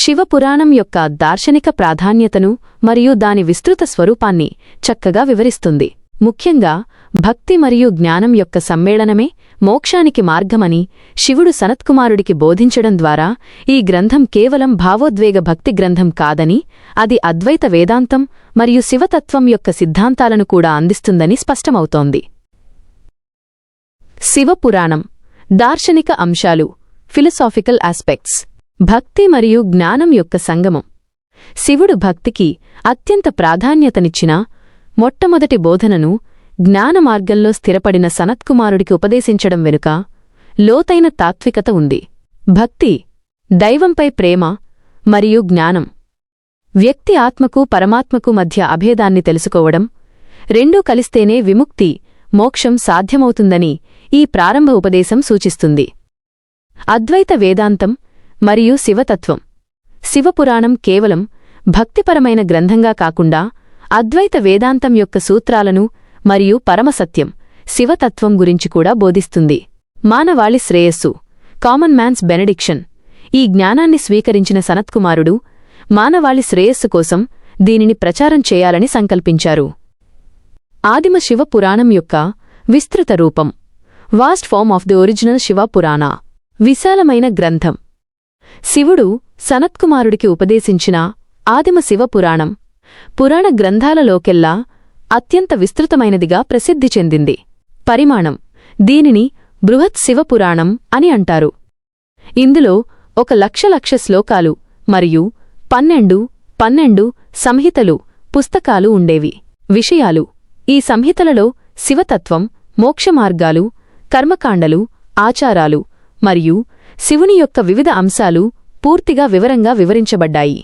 శివపురాణం యొక్క దార్శనిక ప్రాధాన్యతను మరియు దాని విస్తృత స్వరూపాన్ని చక్కగా వివరిస్తుంది. ముఖ్యంగా భక్తి మరియు జ్ఞానం యొక్క సమ్మేళనమే మోక్షానికి మార్గమని శివుడు సనత్కుమారుడికి బోధించడం ద్వారా ఈ గ్రంథం కేవలం భావోద్వేగ భక్తి గ్రంథం కాదని అది అద్వైత వేదాంతం మరియు శివతత్వం యొక్క సిద్ధాంతాలను కూడా అందిస్తుందని స్పష్టమవుతోంది. శివపురాణం దార్శనిక అంశాలు ఫిలసాఫికల్ ఆస్పెక్ట్స్. భక్తి మరియు జ్ఞానం యొక్క సంగమం. శివుడు భక్తికి అత్యంత ప్రాధాన్యతనిచ్చిన మొట్టమొదటి బోధనను జ్ఞానమార్గంలో స్థిరపడిన సనత్కుమారుడికి ఉపదేశించడం వెనుక లోతైన తాత్వికత ఉంది. భక్తి దైవంపై ప్రేమ మరియు జ్ఞానం వ్యక్తి ఆత్మకు పరమాత్మకు మధ్య అభేదాన్ని తెలుసుకోవడం రెండూ కలిస్తేనే విముక్తి మోక్షం సాధ్యమవుతుందని ఈ ప్రారంభ ఉపదేశం సూచిస్తుంది. అద్వైత వేదాంతం మరియు శివతత్వం. శివపురాణం కేవలం భక్తిపరమైన గ్రంథంగా కాకుండా అద్వైత వేదాంతం యొక్క సూత్రాలను మరియు పరమసత్యం శివతత్వం గురించి కూడా బోధిస్తుంది. మానవాళి శ్రేయస్సు కామన్ మ్యాన్స్ బెనడిక్షన్. ఈ జ్ఞానాన్ని స్వీకరించిన సనత్కుమారుడు మానవాళి శ్రేయస్సు కోసం దీనిని ప్రచారం చేయాలని సంకల్పించారు. ఆదిమ శివ పురాణం యొక్క విస్తృత రూపం. Vast form of the original Shiva Purana విశాలమైన గ్రంథం. శివుడు సనత్కుమారుడికి ఉపదేశించిన ఆదిమ శివ పురాణం పురాణ గ్రంథాలలోకెల్లా అత్యంత విస్తృతమైనదిగా ప్రసిద్ధి చెందింది. పరిమాణం దీనిని బృహత్ శివపురాణం అని అంటారు. ఇందులో ఒక లక్ష లక్ష శ్లోకాలు మరియు పన్నెండు పన్నెండు సంహితలు పుస్తకాలు ఉండేవి. విషయాలు ఈ సంహితలలో శివతత్వం మోక్షమార్గాలు కర్మకాండలు ఆచారాలు మరియు శివుని యొక్క వివిధ అంశాలు పూర్తిగా వివరంగా వివరించబడ్డాయి.